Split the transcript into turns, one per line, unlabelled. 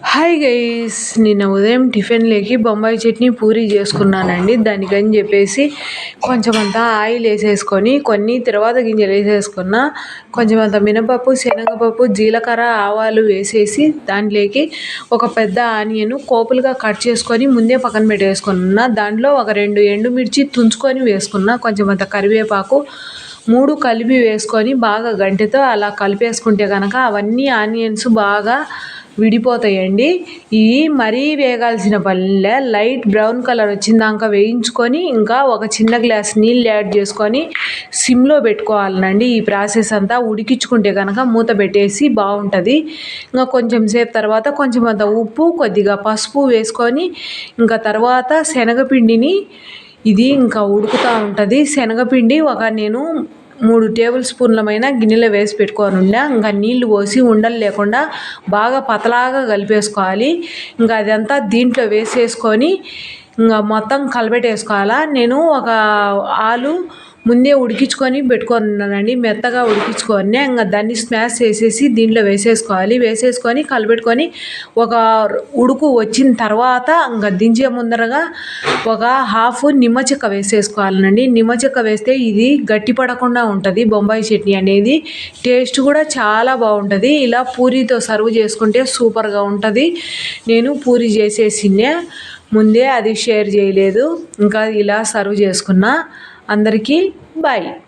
Hi guys నిన్న ఉదయం tiffin లేకి బొంబాయి చట్నీ పూరి చేసుకున్నానండి. దానికని చెప్పేసి కొంచెం అంతా ఆయిల్ వేసేసుకొని కొన్ని తర్వాత గింజలు వేసేసుకున్న కొంచెం అంత మినపప్పు శనగపప్పు జీలకర్ర ఆవాలు వేసేసి దాంట్లోకి ఒక పెద్ద ఆనియన్ కోపులుగా కట్ చేసుకొని ముందే పక్కన పెట్టేసుకున్న దాంట్లో ఒక రెండు ఎండుమిర్చి తుంచుకొని వేసుకున్న కొంచెం అంత కరివేపాకు మూడు కలిపి వేసుకొని బాగా గంటెతో అలా కలిపేసుకుంటే కనుక అవన్నీ ఆనియన్స్ బాగా విడిపోతాయండి. ఇవి మరీ వేగాల్సిన పల్లె లైట్ బ్రౌన్ కలర్ వచ్చిందాక వేయించుకొని ఇంకా ఒక చిన్న గ్లాస్ నీళ్ళు యాడ్ చేసుకొని సిమ్లో పెట్టుకోవాలనండి. ఈ ప్రాసెస్ అంతా ఉడికించుకుంటే కనుక మూత పెట్టేసి బాగుంటుంది. ఇంకా కొంచెం సేపు తర్వాత కొంచెం అంత ఉప్పు కొద్దిగా పసుపు వేసుకొని ఇంకా తర్వాత శనగపిండిని ఇది ఇంకా ఉడుకుతూ ఉంటుంది. శనగపిండి ఒక నేను మూడు టేబుల్ స్పూన్లమైన గిన్నెలో వేసి పెట్టుకొని ఉండే. ఇంకా నీళ్ళు పోసి ఉండలు లేకుండా బాగా పతలాగా కలిపేసుకోవాలి. ఇంకా అదంతా దీంట్లో వేసేసుకొని ఇంకా మొత్తం కలబెట్టేసుకోవాలా. నేను ఒక ఆలు ముందే ఉడికించుకొని పెట్టుకొని ఉన్నానండి మెత్తగా ఉడికించుకొని ఇంకా దాన్ని స్మాష్ చేసేసి దీంట్లో వేసేసుకోవాలి. వేసేసుకొని కలబెట్టుకొని ఒక ఉడుకు వచ్చిన తర్వాత ఇంకా దించే ముందరగా ఒక హాఫ్ నిమ్మ చెక్క వేసేసుకోవాలండి నిమ్మ చెక్క వేస్తే ఇది గట్టి పడకుండా ఉంటుంది. బొంబాయి చట్నీ అనేది టేస్ట్ కూడా చాలా బాగుంటుంది. ఇలా పూరితో సర్వ్ చేసుకుంటే సూపర్గా ఉంటుంది. నేను పూరి చేసేసినే ముందే అది షేర్ చేయలేదు. ఇంకా ఇలా సర్వ్ చేసుకున్నా. అందరికీ బాయ్.